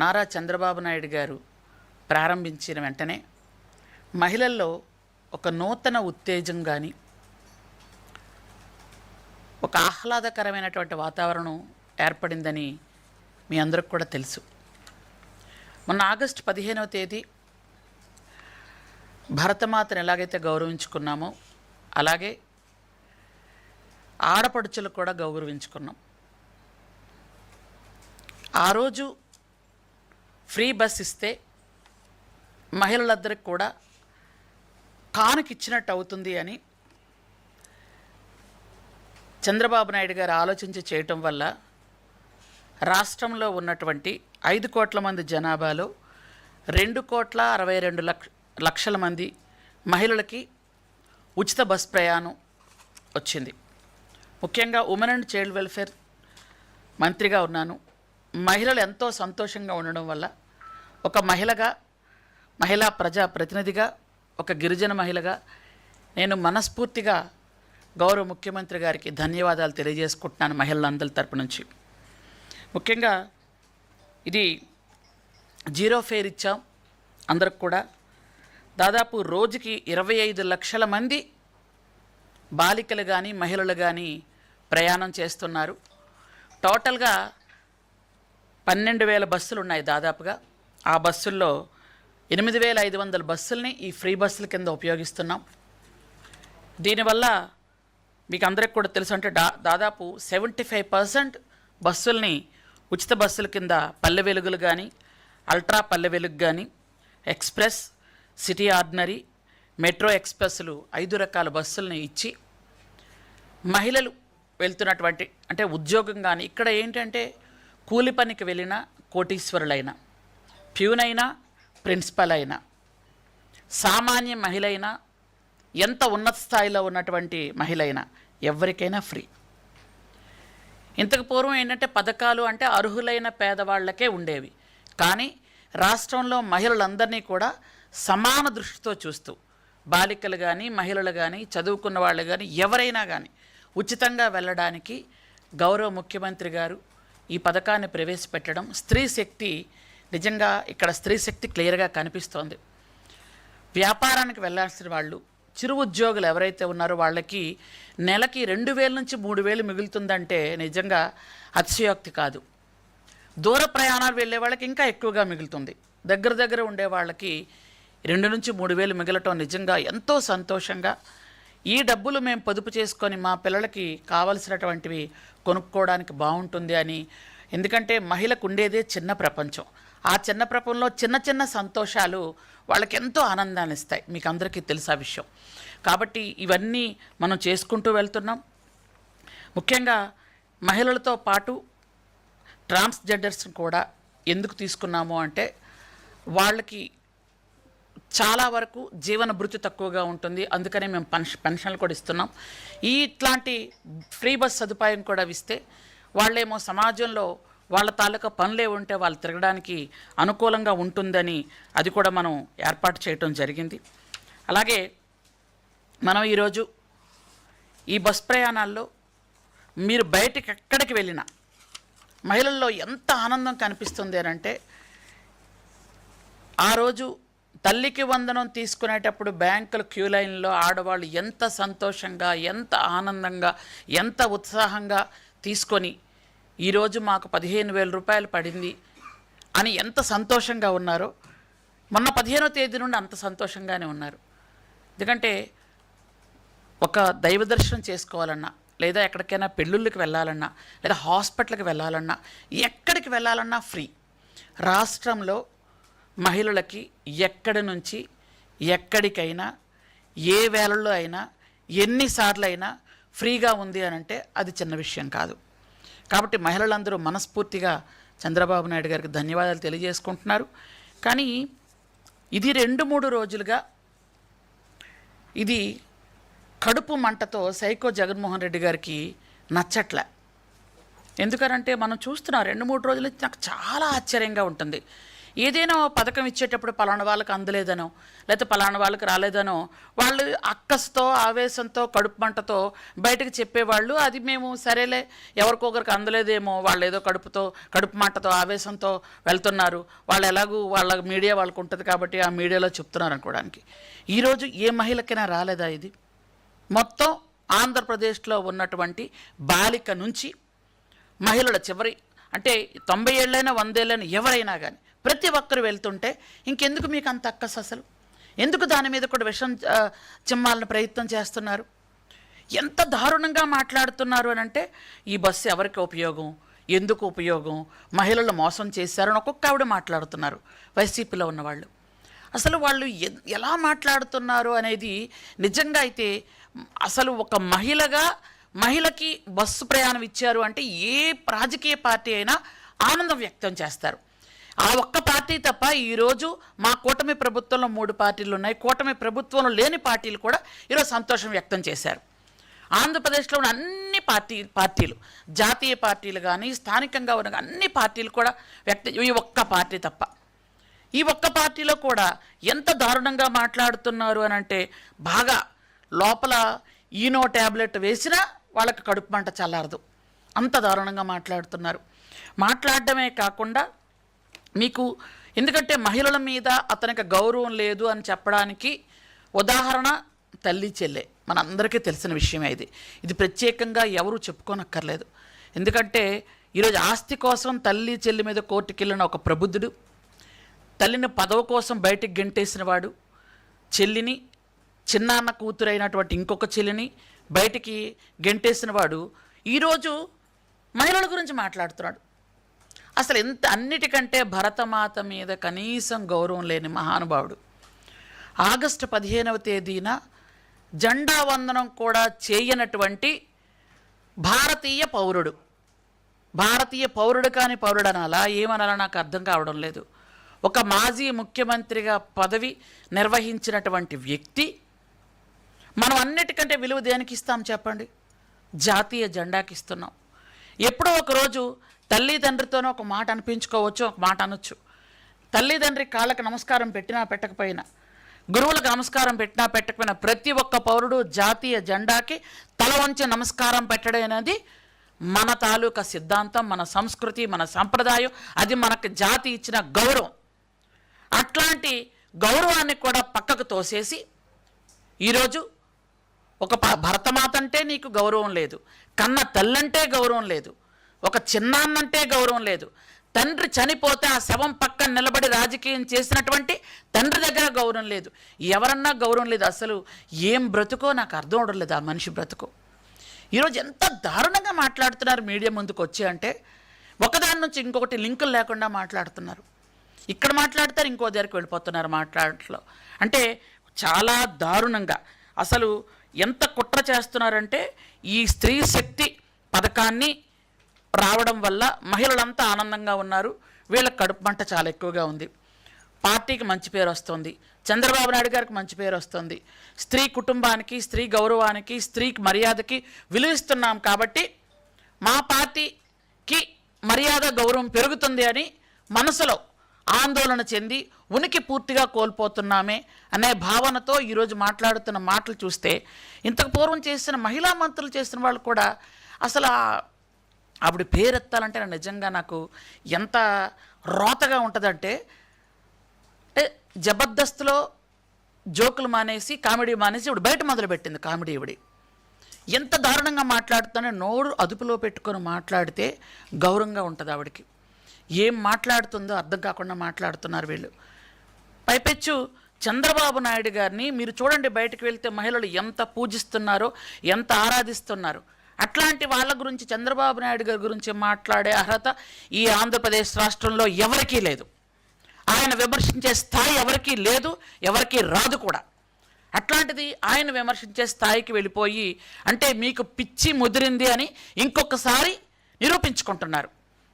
నారా చంద్రబాబు నాయుడు గారు ప్రారంభించిన వెంటనే మహిళల్లో ఒక నూతన ఉత్తేజం కానీ ఒక ఆహ్లాదకరమైనటువంటి వాతావరణం ఏర్పడిందని మీ అందరికి కూడా తెలుసు. మొన్న ఆగస్టు పదిహేనవ తేదీ భరతమాతను ఎలాగైతే గౌరవించుకున్నామో అలాగే ఆడపడుచులు కూడా గౌరవించుకున్నాం. ఆ రోజు ఫ్రీ బస్ ఇస్తే మహిళలందరికి కూడా కానుకిచ్చినట్టు అవుతుంది అని చంద్రబాబు నాయుడు గారు ఆలోచించి చేయటం వల్ల రాష్ట్రంలో ఉన్నటువంటి ఐదు కోట్ల మంది జనాభాలో రెండు కోట్ల అరవై రెండు లక్ష లక్షల మంది మహిళలకి ఉచిత బస్ ప్రయాణం వచ్చింది. ముఖ్యంగా ఉమెన్ అండ్ చైల్డ్ వెల్ఫేర్ మంత్రిగా ఉన్నాను. మహిళలు ఎంతో సంతోషంగా ఉండడం వల్ల ఒక మహిళగా మహిళా ప్రజా ప్రతినిధిగా ఒక గిరిజన మహిళగా నేను మనస్ఫూర్తిగా గౌరవ ముఖ్యమంత్రి గారికి ధన్యవాదాలు తెలియజేసుకుంటున్నాను మహిళలందరి తరపు నుంచి. ముఖ్యంగా ఇది జీరో ఫేర్ ఇచ్చాం అందరికి కూడా. దాదాపు రోజుకి ఇరవై ఐదు లక్షల మంది బాలికలు కానీ మహిళలు కానీ ప్రయాణం చేస్తున్నారు. టోటల్గా పన్నెండు వేల బస్సులు ఉన్నాయి దాదాపుగా. ఆ బస్సుల్లో ఎనిమిది వేల ఐదు వందల బస్సుల్ని ఈ ఫ్రీ బస్సుల కింద ఉపయోగిస్తున్నాం. దీనివల్ల మీకు అందరికి కూడా తెలుసు అంటే దా దాదాపు సెవెంటీ ఫైవ్ పర్సెంట్ బస్సుల్ని ఉచిత బస్సుల కింద పల్లె వెలుగులు కానీ అల్ట్రా పల్లె వెలుగు కానీ ఎక్స్ప్రెస్ సిటీ ఆర్డినరీ మెట్రో ఎక్స్ప్రెస్లు ఐదు రకాల బస్సుల్ని ఇచ్చి మహిళలు వెళ్తున్నటువంటి అంటే ఉద్యోగం కానీ ఇక్కడ ఏంటంటే కూలి పనికి వెళ్ళిన కోటీశ్వరులైనా ప్యూన్ అయినా ప్రిన్సిపల్ అయినా సామాన్య మహిళ అయినా ఎంత ఉన్నత స్థాయిలో ఉన్నటువంటి మహిళ అయినా ఎవరికైనా ఫ్రీ. ఇంతకు పూర్వం ఏంటంటే పథకాలు అంటే అర్హులైన పేదవాళ్ళకే ఉండేవి. కానీ రాష్ట్రంలో మహిళలందరినీ కూడా సమాన దృష్టితో చూస్తూ బాలికలు కానీ మహిళలు కానీ చదువుకున్న వాళ్ళు కానీ ఎవరైనా కానీ ఉచితంగా వెళ్ళడానికి గౌరవ ముఖ్యమంత్రి గారు ఈ పథకాన్ని ప్రవేశపెట్టడం స్త్రీ శక్తి నిజంగా ఇక్కడ స్త్రీ శక్తి క్లియర్గా కనిపిస్తోంది. వ్యాపారానికి వెళ్ళాల్సిన వాళ్ళు చిరు ఉద్యోగులు ఎవరైతే ఉన్నారో వాళ్ళకి నెలకి రెండు వేల నుంచి మూడు వేలు మిగులుతుందంటే నిజంగా అతిశయోక్తి కాదు. దూర ప్రయాణాలు వెళ్ళే వాళ్ళకి ఇంకా ఎక్కువగా మిగులుతుంది. దగ్గర దగ్గర ఉండే వాళ్ళకి రెండు నుంచి మూడు వేలు మిగలటం నిజంగా ఎంతో సంతోషంగా. ఈ డబ్బులు మేము పొదుపు చేసుకొని మా పిల్లలకి కావలసినటువంటివి కొనుక్కోవడానికి బాగుంటుంది అని. ఎందుకంటే మహిళకు ఉండేదే చిన్న ప్రపంచం. ఆ చిన్న ప్రపంచంలో చిన్న చిన్న సంతోషాలు వాళ్ళకి ఎంతో ఆనందాన్ని ఇస్తాయి. మీకు అందరికీ తెలుసు ఆ విషయం. కాబట్టి ఇవన్నీ మనం చేసుకుంటూ వెళ్తున్నాం. ముఖ్యంగా మహిళలతో పాటు ట్రాన్స్జెండర్స్ కూడా ఎందుకు తీసుకున్నాము అంటే వాళ్ళకి చాలా వరకు జీవన భృతి తక్కువగా ఉంటుంది. అందుకనే మేము పెన్షన్ పెన్షన్లు కూడా ఇస్తున్నాం. ఈ ఇట్లాంటి ఫ్రీ బస్ సదుపాయం కూడా ఇస్తే వాళ్ళేమో సమాజంలో వాళ్ళ తాలూకా పనులే ఉంటే వాళ్ళు తిరగడానికి అనుకూలంగా ఉంటుందని అది కూడా మనం ఏర్పాటు చేయటం జరిగింది. అలాగే మనం ఈరోజు ఈ బస్ ప్రయాణాల్లో మీరు బయటికి ఎక్కడికి వెళ్ళినా మహిళల్లో ఎంత ఆనందం కనిపిస్తుంది అంటే ఆ రోజు తల్లికి వందనం తీసుకునేటప్పుడు బ్యాంకుల క్యూ లైన్లో ఆడవాళ్ళు ఎంత సంతోషంగా ఎంత ఆనందంగా ఎంత ఉత్సాహంగా తీసుకొని ఈరోజు మాకు పదిహేను వేల రూపాయలు పడింది అని ఎంత సంతోషంగా ఉన్నారో. మొన్న పదిహేనో తేదీ నుండి అంత సంతోషంగానే ఉన్నారు. ఎందుకంటే ఒక దైవ దర్శనం చేసుకోవాలన్నా లేదా ఎక్కడికైనా పెళ్ళిళ్ళకి వెళ్ళాలన్నా లేదా హాస్పిటల్కి వెళ్ళాలన్నా ఎక్కడికి వెళ్ళాలన్నా ఫ్రీ. రాష్ట్రంలో మహిళలకి ఎక్కడి నుంచి ఎక్కడికైనా ఏ వేళల్లో అయినా ఎన్నిసార్లు అయినా ఫ్రీగా ఉంది అని అంటే అది చిన్న విషయం కాదు. కాబట్టి మహిళలందరూ మనస్ఫూర్తిగా చంద్రబాబు నాయుడు గారికి ధన్యవాదాలు తెలియజేసుకుంటున్నారు. కానీ ఇది రెండు మూడు రోజులుగా ఇది కడుపు మంటతో సైకో జగన్మోహన్ రెడ్డి గారికి నచ్చట్లే. ఎందుకనంటే మనం చూస్తున్నాం రెండు మూడు రోజుల నుంచి నాకు చాలా ఆశ్చర్యంగా ఉంటుంది. ఏదైనా పథకం ఇచ్చేటప్పుడు పలానా వాళ్ళకి అందలేదనో లేకపోతే పలానా వాళ్ళకి రాలేదనో వాళ్ళు అక్కస్తో ఆవేశంతో కడుపు మంటతో బయటకు చెప్పేవాళ్ళు అది మేము సరేలే ఎవరికొకరికి అందలేదేమో వాళ్ళు ఏదో కడుపుతో కడుపు మంటతో ఆవేశంతో వెళ్తున్నారు. వాళ్ళు ఎలాగూ వాళ్ళ మీడియా వాళ్ళకు ఉంటుంది కాబట్టి ఆ మీడియాలో చెప్తున్నారు అనుకోవడానికి. ఈరోజు ఏ మహిళకైనా రాలేదా ఇది? మొత్తం ఆంధ్రప్రదేశ్లో ఉన్నటువంటి బాలిక నుంచి మహిళల చివరి అంటే తొంభై ఏళ్ళైనా వందేళ్ళైనా ఎవరైనా కానీ ప్రతి ఒక్కరు వెళ్తుంటే ఇంకెందుకు మీకు అంత అక్కస్ అసలు? ఎందుకు దాని మీద కూడా విషం చిమ్మాలని ప్రయత్నం చేస్తున్నారు? ఎంత దారుణంగా మాట్లాడుతున్నారు అని అంటే ఈ బస్సు ఎవరికి ఉపయోగం? ఎందుకు ఉపయోగం? మహిళలు మోసం చేశారని ఒక్కొక్క ఆవిడ మాట్లాడుతున్నారు వైసీపీలో ఉన్నవాళ్ళు. అసలు వాళ్ళు ఎ- ఎలా మాట్లాడుతున్నారు అనేది నిజంగా అయితే అసలు ఒక మహిళగా మహిళకి బస్సు ప్రయాణం ఇచ్చారు అంటే ఏ రాజకీయ పార్టీ అయినా ఆనందం వ్యక్తం చేస్తారు. ఆ ఒక్క పార్టీ తప్ప ఈరోజు మా కూటమి ప్రభుత్వంలో మూడు పార్టీలు ఉన్నాయి. కూటమి ప్రభుత్వంలో లేని పార్టీలు కూడా ఈరోజు సంతోషం వ్యక్తం చేశారు. ఆంధ్రప్రదేశ్లో ఉన్న అన్ని పార్టీ పార్టీలు జాతీయ పార్టీలు కానీ స్థానికంగా ఉన్న అన్ని పార్టీలు కూడా వ్యక్త ఈ ఒక్క పార్టీ తప్ప. ఈ ఒక్క పార్టీలో కూడా ఎంత దారుణంగా మాట్లాడుతున్నారు అని అంటే బాగా లోపల ఈనో ట్యాబ్లెట్ వేసినా వాళ్ళకి కడుపు మంట చల్లారదు. అంత దారుణంగా మాట్లాడుతున్నారు. మాట్లాడడమే కాకుండా మీకు ఎందుకంటే మహిళల మీద అతనికి గౌరవం లేదు అని చెప్పడానికి ఉదాహరణ తల్లి చెల్లె. మనందరికీ తెలిసిన విషయమే ఇది. ఇది ప్రత్యేకంగా ఎవరు చెప్పుకోనక్కర్లేదు. ఎందుకంటే ఈరోజు ఆస్తి కోసం తల్లి చెల్లి మీద కోర్టుకెళ్ళిన ఒక ప్రబుద్ధుడు తల్లిని పదవి కోసం బయటికి గెంటేసిన వాడు చెల్లిని చిన్నాన్న కూతురైనటువంటి ఇంకొక చెల్లిని బయటికి గెంటేసిన వాడు ఈరోజు మహిళల గురించి మాట్లాడుతున్నాడు. అసలు ఎంత అన్నిటికంటే భరతమాత మీద కనీసం గౌరవం లేని మహానుభావుడు. ఆగస్టు పదిహేనవ తేదీన జెండా వందనం కూడా చేయనటువంటి భారతీయ పౌరుడు. భారతీయ పౌరుడు కాని పౌరుడు అనాలా? ఏమనాలా నాకు అర్థం కావడం లేదు. ఒక మాజీ ముఖ్యమంత్రిగా పదవి నిర్వహించినటువంటి వ్యక్తి మనం అన్నిటికంటే విలువ దేనికి ఇస్తాం చెప్పండి? జాతీయ జెండాకి ఇస్తున్నాం ఎప్పుడో ఒకరోజు తల్లిదండ్రితోనో ఒక మాట అనిపించుకోవచ్చు ఒక మాట అనొచ్చు. తల్లిదండ్రి కాళ్ళకి నమస్కారం పెట్టినా పెట్టకపోయినా గురువులకు నమస్కారం పెట్టినా పెట్టకపోయినా ప్రతి ఒక్క పౌరుడు జాతీయ జెండాకి తల వంచి నమస్కారం పెట్టడం అనేది మన తాలూకా సిద్ధాంతం మన సంస్కృతి మన సంప్రదాయం. అది మనకు జాతి ఇచ్చిన గౌరవం. అట్లాంటి గౌరవాన్ని కూడా పక్కకు తోసేసి ఈరోజు ఒక భరతమాత అంటే నీకు గౌరవం లేదు. కన్న తల్లంటే గౌరవం లేదు. ఒక చిన్నాన్నంటే గౌరవం లేదు. తండ్రి చనిపోతే ఆ శవం పక్కన నిలబడి రాజకీయం చేసినటువంటి తండ్రి దగ్గర గౌరవం లేదు. ఎవరన్నా గౌరవం లేదు. అసలు ఏం బ్రతుకో నాకు అర్థం అవడలేదు ఆ మనిషి బ్రతుకో. ఈరోజు ఎంత దారుణంగా మాట్లాడుతున్నారు మీడియా ముందుకు వచ్చి అంటే ఒకదాని నుంచి ఇంకొకటి లింకులు లేకుండా మాట్లాడుతున్నారు. ఇక్కడ మాట్లాడతారు ఇంకో దగ్గరికి వెళ్ళిపోతున్నారు మాట్లాడట్లో. అంటే చాలా దారుణంగా. అసలు ఎంత కుట్ర చేస్తున్నారంటే ఈ స్త్రీ శక్తి పథకాన్ని రావడం వల్ల మహిళలంతా ఆనందంగా ఉన్నారు. వీళ్ళ కడుపు మంట చాలా ఎక్కువగా ఉంది. పార్టీకి మంచి పేరు వస్తుంది. చంద్రబాబు నాయుడు గారికి మంచి పేరు వస్తుంది. స్త్రీ కుటుంబానికి స్త్రీ గౌరవానికి స్త్రీకి మర్యాదకి విలువిస్తున్నాం కాబట్టి మా పార్టీకి మర్యాద గౌరవం పెరుగుతుంది అని మనసులో ఆందోళన చెంది ఉనికి పూర్తిగా కోల్పోతున్నామే అనే భావనతో ఈరోజు మాట్లాడుతున్న మాటలు చూస్తే ఇంతకు పూర్వం చేసిన మహిళా మంత్రులు చేసిన వాళ్ళు కూడా అసలు ఆవిడ పేరెత్తాలంటే నిజంగా నాకు ఎంత రోతగా ఉంటుందంటే అంటే జబర్దస్త్లో జోకులు మానేసి కామెడీ మానేసి ఇప్పుడు బయట మొదలుపెట్టింది కామెడీ ఇవిడి ఎంత దారుణంగా మాట్లాడుతానో నోరు అదుపులో పెట్టుకొని మాట్లాడితే గౌరవంగా ఉంటుంది ఆవిడకి. ఏం మాట్లాడుతుందో అర్థం కాకుండా మాట్లాడుతున్నారు వీళ్ళు. పైపెచ్చు చంద్రబాబు నాయుడు గారిని మీరు చూడండి బయటకు వెళ్తే మహిళలు ఎంత పూజిస్తున్నారో ఎంత ఆరాధిస్తున్నారో. అట్లాంటి వాళ్ళ గురించి చంద్రబాబు నాయుడు గారి గురించి మాట్లాడే అర్హత ఈ ఆంధ్రప్రదేశ్ రాష్ట్రంలో ఎవరికీ లేదు. ఆయన విమర్శించే స్థాయి ఎవరికీ లేదు ఎవరికీ రాదు కూడా. అట్లాంటిది ఆయన విమర్శించే స్థాయికి వెళ్ళిపోయి అంటే మీకు పిచ్చి ముదిరింది అని ఇంకొకసారి నిరూపించుకుంటున్నారు.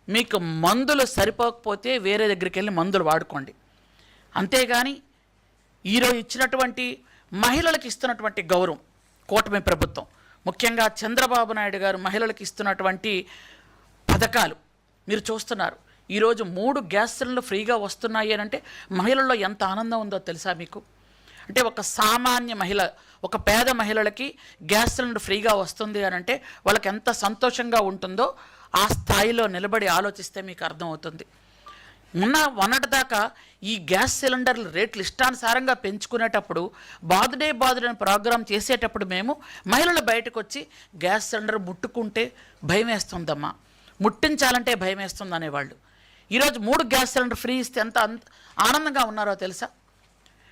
మీకు మందులు సరిపోకపోతే వేరే దగ్గరికి వెళ్ళి మందులు వాడుకోండి. అంతేగాని ఈరోజు ఇచ్చినటువంటి మహిళలకు ఇస్తున్నటువంటి గౌరవం కూటమి ప్రభుత్వం. ముఖ్యంగా చంద్రబాబు నాయుడు గారు మహిళలకు ఇస్తున్నటువంటి పథకాలు. మీరు చూస్తున్నారు. ఈరోజు మూడు గ్యాస్ సిలిండర్లు ఫ్రీగా వస్తున్నాయి అని అంటే మహిళల్లో ఎంత ఆనందం ఉందో తెలుసా మీకు? అంటే ఒక సామాన్య మహిళ ఒక పేద మహిళలకి గ్యాస్ సిలిండర్ ఫ్రీగా వస్తుంది అని అంటే వాళ్ళకి ఎంత సంతోషంగా ఉంటుందో ఆ స్థాయిలో నిలబడి ఆలోచిస్తే మీకు అర్థమవుతుంది. ఉన్న మొన్నటి దాకా ఈ గ్యాస్ సిలిండర్ల రేట్లు ఇష్టానుసారంగా పెంచుకునేటప్పుడు బాదుడే బాదుడని ప్రోగ్రాం చేసేటప్పుడు మేము మహిళలు బయటకు వచ్చి గ్యాస్ సిలిండర్ ముట్టుకుంటే భయం వేస్తుందమ్మా ముట్టించాలంటే భయం వేస్తుంది అనేవాళ్ళు ఈరోజు మూడు గ్యాస్ సిలిండర్ ఫ్రీ ఇస్తే ఎంత అంత ఆనందంగా ఉన్నారో తెలుసా?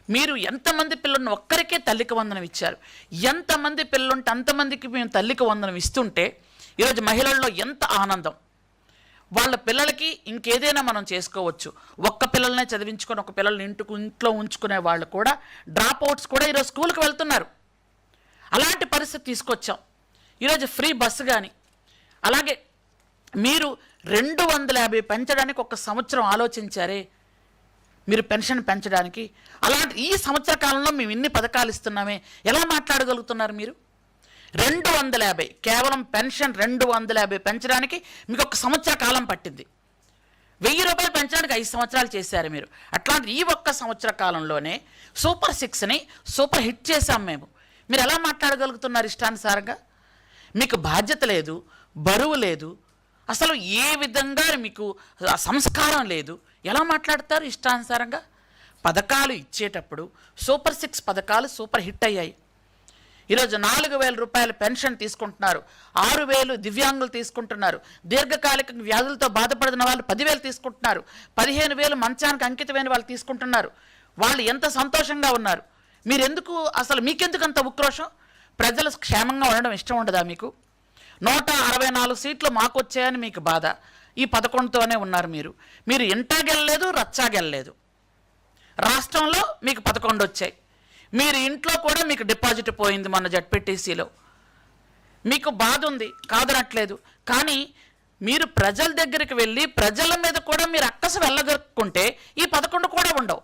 మీరు ఎంతమంది పిల్లలను ఒక్కరికే తల్లికి వందనం ఇచ్చారు? ఎంతమంది పిల్లలుంటే అంతమందికి మేము తల్లికి వందనం ఇస్తుంటే ఈరోజు మహిళల్లో ఎంత ఆనందం? వాళ్ళ పిల్లలకి ఇంకేదైనా మనం చేసుకోవచ్చు. ఒక్క పిల్లల్నే చదివించుకొని ఒక పిల్లల్ని ఇంటికి ఇంట్లో ఉంచుకునే వాళ్ళు కూడా డ్రాప్ అవుట్స్ కూడా ఈరోజు స్కూల్కి వెళ్తున్నారు. అలాంటి పరిస్థితి తీసుకొచ్చాం. ఈరోజు ఫ్రీ బస్సు కానీ అలాగే మీరు రెండు వందల యాభై పెంచడానికి ఒక సంవత్సరం ఆలోచించారే. మీరు పెన్షన్ పెంచడానికి. అలాంటి ఈ సంవత్సర కాలంలో మేము ఇన్ని పథకాలు ఇస్తున్నామే. ఎలా మాట్లాడగలుగుతున్నారు మీరు? రెండు వందల యాభై. కేవలం పెన్షన్ రెండు వందల యాభై పెంచడానికి మీకు ఒక సంవత్సర కాలం పట్టింది. వెయ్యి రూపాయలు పెంచడానికి ఐదు సంవత్సరాలు చేశారు మీరు. అట్లాంటి ఈ ఒక్క సంవత్సర కాలంలోనే సూపర్ సిక్స్ని సూపర్ హిట్ చేశాం మేము. మీరు ఎలా మాట్లాడగలుగుతున్నారు ఇష్టానుసారంగా? మీకు బాధ్యత లేదు బరువు లేదు అసలు ఏ విధంగా మీకు సంస్కారం లేదు. ఎలా మాట్లాడతారు ఇష్టానుసారంగా? పథకాలు ఇచ్చేటప్పుడు సూపర్ సిక్స్ పథకాలు సూపర్ హిట్ అయ్యాయి. ఈరోజు నాలుగు వేల రూపాయల పెన్షన్ తీసుకుంటున్నారు. ఆరు వేలు దివ్యాంగులు తీసుకుంటున్నారు. దీర్ఘకాలిక వ్యాధులతో బాధపడిన వాళ్ళు పదివేలు తీసుకుంటున్నారు. పదిహేను వేలు మంచానికి అంకితమైన వాళ్ళు తీసుకుంటున్నారు. వాళ్ళు ఎంత సంతోషంగా ఉన్నారు. మీరెందుకు అసలు మీకెందుకు అంత ఉక్రోషం? ప్రజలు క్షేమంగా ఉండడం ఇష్టం ఉండదా మీకు? నూట అరవై నాలుగు సీట్లు మాకు వచ్చాయని మీకు బాధ. ఈ పదకొండుతోనే ఉన్నారు మీరు. మీరు ఇంటాగెళ్ళలేదు రచ్చాగెళ్ళలేదు రాష్ట్రంలో మీకు పదకొండు వచ్చాయి. మీరు ఇంట్లో కూడా మీకు డిపాజిట్ పోయింది మన జడ్పీటీసీలో. మీకు బాధ ఉంది కాదనట్లేదు. కానీ మీరు ప్రజల దగ్గరికి వెళ్ళి ప్రజల మీద కూడా మీరు అక్కస వెళ్ళగొక్కుంటే ఈ పదకొండు కూడా ఉండవు.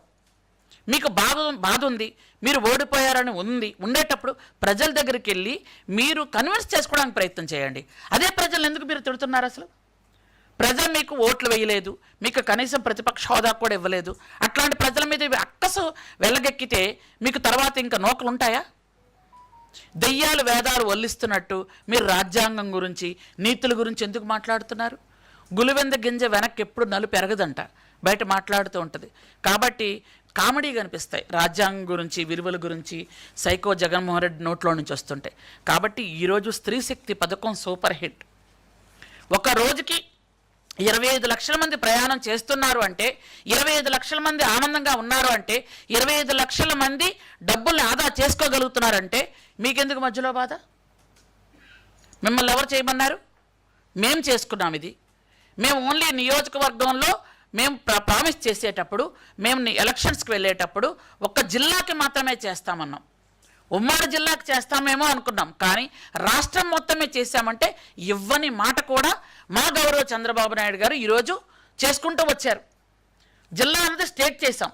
మీకు బాధ బాధ ఉంది మీరు ఓడిపోయారని ఉంది ఉండేటప్పుడు ప్రజల దగ్గరికి వెళ్ళి మీరు కన్విన్స్ చేసుకోవడానికి ప్రయత్నం చేయండి. అదే ప్రజలు ఎందుకు మీరు తిడుతున్నారు అసలు? ప్రజలు మీకు ఓట్లు వేయలేదు మీకు కనీసం ప్రతిపక్ష హోదా కూడా ఇవ్వలేదు. అట్లాంటి ప్రజల మీద అక్కసు వెళ్ళగెక్కితే మీకు తర్వాత ఇంకా నోకలు ఉంటాయా దెయ్యాలు వేదాలు వల్లిస్తున్నట్టు మీరు రాజ్యాంగం గురించి నీతుల గురించి ఎందుకు మాట్లాడుతున్నారు? గులివెంద గింజ వెనక్కి ఎప్పుడు నలు పెరగదంట బయట మాట్లాడుతూ ఉంటుంది. కాబట్టి కామెడీ కనిపిస్తాయి రాజ్యాంగం గురించి విలువల గురించి సైకో జగన్మోహన్ రెడ్డి నోట్లో నుంచి వస్తుంటాయి. కాబట్టి ఈరోజు స్త్రీ శక్తి పథకం సూపర్ హిట్. ఒక రోజుకి ఇరవై ఐదు లక్షల మంది ప్రయాణం చేస్తున్నారు అంటే ఇరవై ఐదు లక్షల మంది ఆనందంగా ఉన్నారు అంటే ఇరవై ఐదు లక్షల మంది డబ్బుల్ని ఆదా చేసుకోగలుగుతున్నారంటే మీకెందుకు మధ్యలో బాధ? మిమ్మల్ని ఎవరు చేయమన్నారు? మేం చేసుకున్నాం ఇది. మేము ఓన్లీ నియోజకవర్గంలో మేము ప్రామిస్ చేసేటప్పుడు మేము ఎలక్షన్స్కి వెళ్ళేటప్పుడు ఒక్క జిల్లాకి మాత్రమే చేస్తామన్నాం. ఉమ్మడి జిల్లాకు చేస్తామేమో అనుకున్నాం. కానీ రాష్ట్రం మొత్తమే చేశామంటే ఇవ్వని మాట కూడా మా గౌరవ చంద్రబాబు నాయుడు గారు ఈరోజు చేసుకుంటూ వచ్చారు. జిల్లా అనేది స్టేట్ చేశాం.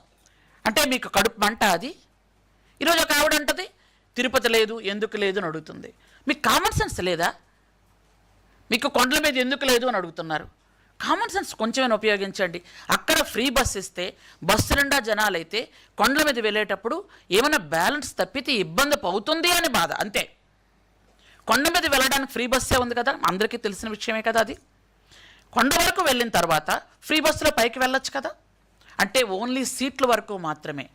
అంటే మీకు కడుపు మంట అది. ఈరోజు ఒక ఆవిడ అంటది తిరుపతి లేదు ఎందుకు లేదు అని అడుగుతుంది. మీకు కామన్ సెన్స్ లేదా? మీకు కొండల మీద ఎందుకు లేదు అని అడుగుతున్నారు. కామన్ సెన్స్ కొంచెమైనా ఉపయోగించండి. అక్కడ ఫ్రీ బస్ ఇస్తే బస్సు నిండా జనాలైతే కొండల మీద వెళ్ళేటప్పుడు ఏమైనా బ్యాలెన్స్ తప్పితే ఇబ్బంది అవుతుంది అని బాధ అంతే. కొండ మీద వెళ్ళడానికి ఫ్రీ బస్సే ఉంది కదా అందరికీ తెలిసిన విషయమే కదా అది. కొండ వరకు వెళ్ళిన తర్వాత ఫ్రీ బస్సులో పైకి వెళ్ళొచ్చు కదా. అంటే ఓన్లీ సీట్ల వరకు మాత్రమే.